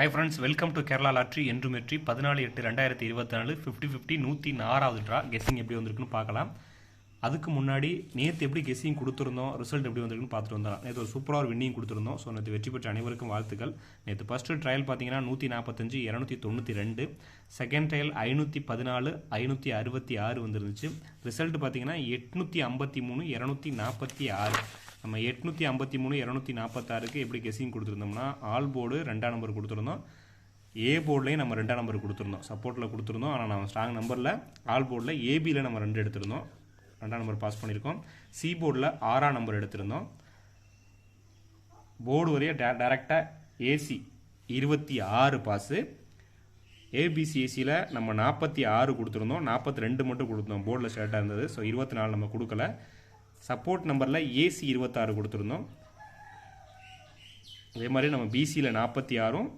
Hi friends welcome to Kerala lottery என்றும் வெற்றி பதினாலு எட்டு ரெண்டாயிரத்தி இருபத்தி நாலு ஃபிஃப்டி ஃபிஃப்டி நூற்றி நாறாவது ட்ரா கெஸ்ஸிங் எப்படி வந்திருக்குன்னு பார்க்கலாம். அதுக்கு முன்னாடி நேற்று எப்படி கெஸ்ஸிங் கொடுத்துருந்தோம் ரிசல்ட் எப்படி வந்திருக்குன்னு பார்த்துட்டு வந்தோம் நேற்று ஒரு சூப்பராக ஒரு வின்னிங் கொடுத்துருந்தோம். ஸோ நேற்று வெற்றி பெற்ற அனைவருக்கும் வாழ்த்துக்கள். நேற்று ஃபஸ்ட்டு ட்ரையல் பார்த்தீங்கன்னா நூற்றி நாற்பத்தஞ்சு இரநூத்தி தொண்ணூற்றி ரெண்டு. செகண்ட் ட்ரையல் ஐநூற்றி பதினாலு ஐநூற்றி அறுபத்தி ஆறு வந்துருந்துச்சு. ரிசல்ட் பார்த்தீங்கன்னா எட்நூற்றி ஐம்பத்தி மூணு இரநூத்தி நாற்பத்தி ஆறு. நம்ம எட்நூற்றி ஐம்பத்தி மூணு இரநூத்தி நாற்பத்தாறுக்கு எப்படி கெசிங் கொடுத்துருந்தோம்னா ஆல் போர்டு ரெண்டாம் நம்பர் கொடுத்துருந்தோம். ஏ போர்ட்லேயும் நம்ம ரெண்டாம் நம்பர் கொடுத்துருந்தோம். சப்போர்ட்டில் கொடுத்துருந்தோம். ஆனால் நம்ம ஸ்ட்ராங் நம்பரில் ஆல் போர்டில் ஏபியில் நம்ம ரெண்டு எடுத்திருந்தோம். ரெண்டாம் நம்பர் பாஸ் பண்ணியிருக்கோம். சி போர்டில் ஆறாம் நம்பர் எடுத்திருந்தோம். போர்டு வரைய டே டேரெக்டாக ஏசி இருபத்தி ஆறு பாஸு ஏபிசிஎஸ்சியில் நம்ம நாற்பத்தி ஆறு கொடுத்துருந்தோம். நாற்பத்தி ரெண்டு மட்டும் கொடுத்தோம். போர்டில் ஸ்டார்ட்டாக இருந்தது. ஸோ இருபத்தி நாலு நம்ம கொடுக்கல. சப்போர்ட் நம்பரில் ஏசி இருபத்தாறு கொடுத்துருந்தோம். அதே மாதிரி நம்ம பிசியில் நாற்பத்தி ஆறும்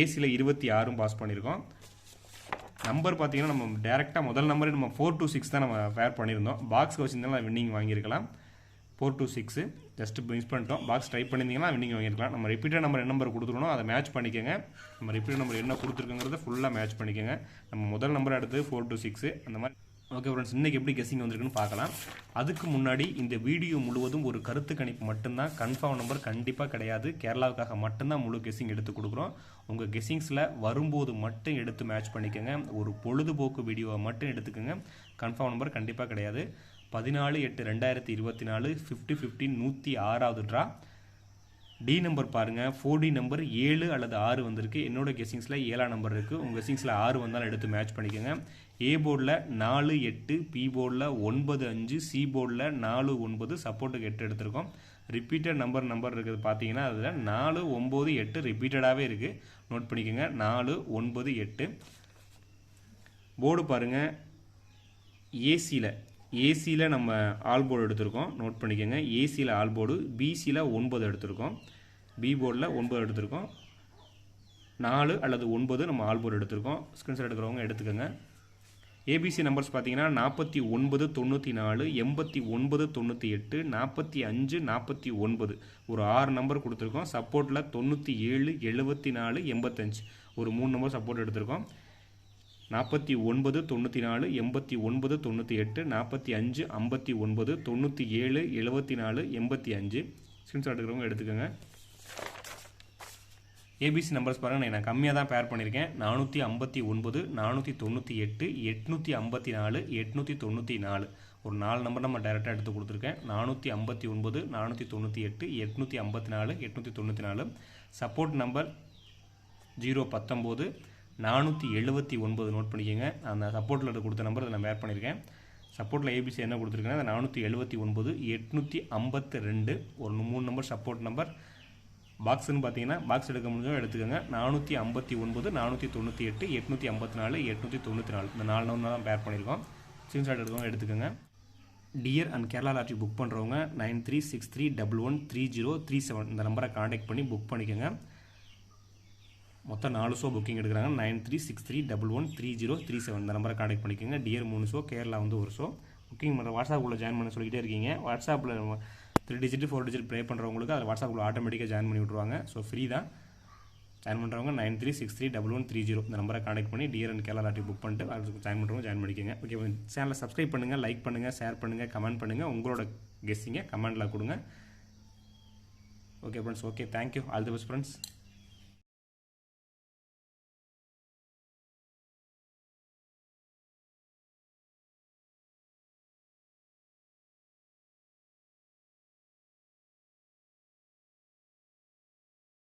ஏசியில் இருபத்தி ஆறும் பாஸ் பண்ணியிருக்கோம். நம்பர் பார்த்தீங்கன்னா நம்ம டேரெக்டாக முதல் நம்பரே நம்ம ஃபோர் டூ சிக்ஸ் தான் நம்ம ஃபேர் பண்ணியிருந்தோம். பாக்ஸ் வச்சுருந்தாலும் winning வாங்கியிருக்கலாம். Four two six just miss பண்ணிட்டோம். பாக்ஸ் ட்ரை பண்ணியிருந்தீங்கன்னா வின்னிங் வாங்கியிருக்கலாம். நம்ம ரிப்பீட்டட் நம்பர் என்ன நம்பர் கொடுத்துருணும் அதை மேட்ச் பண்ணிக்கோங்க. நம்ம ரிப்பீட்டட் நம்பர் என்ன கொடுத்துருக்குங்கிறத ஃபுல்லாக மேட்ச் பண்ணிக்கோங்க. நம்ம முதல் நம்பர் எடுத்து ஃபோர் டூ சிக்ஸு அந்த மாதிரி ஓகே ஃப்ரெண்ட்ஸ் இன்றைக்கி எப்படி கெஸ்ஸிங் வந்திருக்குன்னு பார்க்கலாம். அதுக்கு முன்னாடி இந்த வீடியோ முழுவதும் ஒரு கருத்து கணிப்பு மட்டும்தான் கன்ஃபார்ம் நம்பர் கண்டிப்பாக கிடையாது. கேரளாவுக்காக மட்டும்தான் முழு கெஸ்ஸிங் எடுத்து கொடுக்குறோம். உங்கள் கெஸ்ஸிங்ஸில் வரும்போது மட்டும் எடுத்து மேட்ச் பண்ணிக்கோங்க. ஒரு பொழுதுபோக்கு வீடியோவை மட்டும் எடுத்துக்கோங்க. கன்ஃபார்ம் நம்பர் கண்டிப்பாக கிடையாது. பதினாலு எட்டு ரெண்டாயிரத்தி இருபத்தி நாலு ஃபிஃப்டி ஃபிஃப்டி நூற்றி ஆறாவது ட்ரா டி நம்பர் பாருங்கள் ஃபோர் டி நம்பர் ஏழு அல்லது ஆறு வந்திருக்கு. என்னோடய கெஸ்ஸிங்ஸில் ஏழாம் நம்பர் இருக்குது உங்கள் கெஸ்ஸிங்ஸில் ஆறு வந்தாலும் எடுத்து மேட்ச் பண்ணிக்கோங்க. ஏ போர்டில் நாலு எட்டு பி போர்டில் ஒன்பது அஞ்சு சி போர்டில் நாலு ஒன்பது சப்போர்ட்டுக்கு எட்டு எடுத்திருக்கோம். ரிப்பீட்டட் நம்பர் நம்பர் இருக்குது பார்த்தீங்கன்னா அதில் நாலு ஒம்பது எட்டு ரிப்பீட்டடாகவே இருக்குது நோட் பண்ணிக்கோங்க. நாலு ஒன்பது எட்டு. போர்டு பாருங்கள் ஏசியில் ஏசியில் நம்ம ஆல் போர்டு எடுத்திருக்கோம். நோட் பண்ணிக்கோங்க. ஏசியில் ஆல் போர்டு பிசியில் ஒன்பது எடுத்திருக்கோம். பி போர்டில் ஒன்பது எடுத்திருக்கோம். நாலு அல்லது ஒன்பது நம்ம ஆல் போர்டு எடுத்திருக்கோம். ஸ்க்ரீன்ஷாட் எடுக்கிறவங்க எடுத்துக்கோங்க. ஏபிசி நம்பர்ஸ் பார்த்தீங்கன்னா நாற்பத்தி ஒன்பது தொண்ணூற்றி நாலு எண்பத்தி ஒன்பது தொண்ணூற்றி எட்டு நாற்பத்தி அஞ்சு நாற்பத்தி ஒன்பது. ஒரு ஆறு நம்பர் கொடுத்துருக்கோம். சப்போர்ட்டில் தொண்ணூற்றி ஏழு எழுபத்தி நாலு எண்பத்தஞ்சு. ஒரு மூணு நம்பர் சப்போர்ட் எடுத்திருக்கோம். நாற்பத்தி ஒன்பது தொண்ணூற்றி நாலு எண்பத்தி ஒன்பது தொண்ணூற்றி எட்டு நாற்பத்தி அஞ்சு ஐம்பத்தி ஒன்பது தொண்ணூற்றி ஏழு எழுபத்தி நாலு எண்பத்தி அஞ்சு. ஸ்கிரீன்ஷாட் இருக்கிறவங்க எடுத்துக்கோங்க. ஏபிசி நம்பர்ஸ் பாருங்கள் நான் கம்மியாக தான் பேர் பண்ணியிருக்கேன். நானூற்றி ஐம்பத்தி ஒன்பது நானூற்றி தொண்ணூற்றி எட்டு எட்நூற்றி ஐம்பத்தி நாலு எட்நூற்றி தொண்ணூற்றி நாலு. ஒரு நாலு நம்பர் நம்ம டைரெக்டாக எடுத்து கொடுத்துருக்கேன். நானூற்றி ஐம்பத்தி ஒன்பது நானூற்றி தொண்ணூற்றி எட்டு எட்நூற்றி ஐம்பத்தி நாலு எட்நூற்றி தொண்ணூற்றி நாலு. சப்போர்ட் நம்பர் ஜீரோ பத்தொம்போது நானூற்றி எழுபத்தி ஒன்பது நோட் பண்ணிக்கோங்க. அந்த சப்போர்ட்டில் கொடுத்த நம்பர் அதை நான் வேர் பண்ணியிருக்கேன் சப்போர்ட்டில் ஏபிசி என்ன கொடுத்துருக்கேன்னா அந்த நானூற்றி எழுபத்தி ஒன்பது எட்நூற்றி ஐம்பத்து ரெண்டு ஒரு மூணு நம்பர் சப்போர்ட் நம்பர் பாக்ஸ்னு பார்த்தீங்கன்னா பாக்ஸ் எடுக்க முடிஞ்சோ எடுத்துக்கோங்க. நானூற்றி ஐம்பத்தி ஒன்பது நானூற்றி தொண்ணூற்றி எட்டு எட்நூற்றி ஐம்பத்தி நாலு எட்நூற்றி தொண்ணூற்றி நாலு. இந்த நாலு நம்பர் தான் பேர் பண்ணியிருக்கோம் ஸ்க்ரீன்ஷாட் எடுக்கவங்க எடுத்துக்கோங்க. Dear and Kerala lottery book பண்ணுறவங்க nine three six three double one three zero three seven இந்த நம்பரை காண்டாக்ட் பண்ணி புக் பண்ணிக்கோங்க. மொத்தம் நாலு ஷோ புக்கிங் எடுக்கிறாங்க. Nine three six three double one three zero three seven இந்த நம்பரை காண்டாக்ட் பண்ணிக்கோங்க. டியர் மூணு ஷோ கேரளா வந்து ஒரு ஷோ புக்கிங் பண்ணுற வாட்ஸ்அப்பில் ஜாயின் பண்ண சொல்லிக்கிட்டே இருக்கீங்க. வாட்ஸ்அப்பில் three digit four digit play பண்ணுறவங்களுக்கு அதில் வாட்ஸ்அப்பில் ஆட்டோமேட்டிக்காக ஜாயின் பண்ணி விட்ருவாங்க ஸோ ஃப்ரீ தான். ஜாயின் பண்ணுறவங்க nine three six three double one three zero இந்த நம்பரை காண்டாக்ட் பண்ணி dear and Kerala lottery book பண்ணிட்டு அதுக்கு ஜாயின் பண்ணுறவங்க ஜாயின் பண்ணிக்கோங்க. ஓகே சேனலை சப்ஸ்கிரைப் பண்ணுங்கள் லைக் பண்ணுங்கள் ஷேர் பண்ணுங்கள் கமெண்ட் பண்ணுங்கள் உங்களோட கெஸ்ஸிங்க கமெண்டில் கொடுங்க. Okay friends okay thank you all the best friends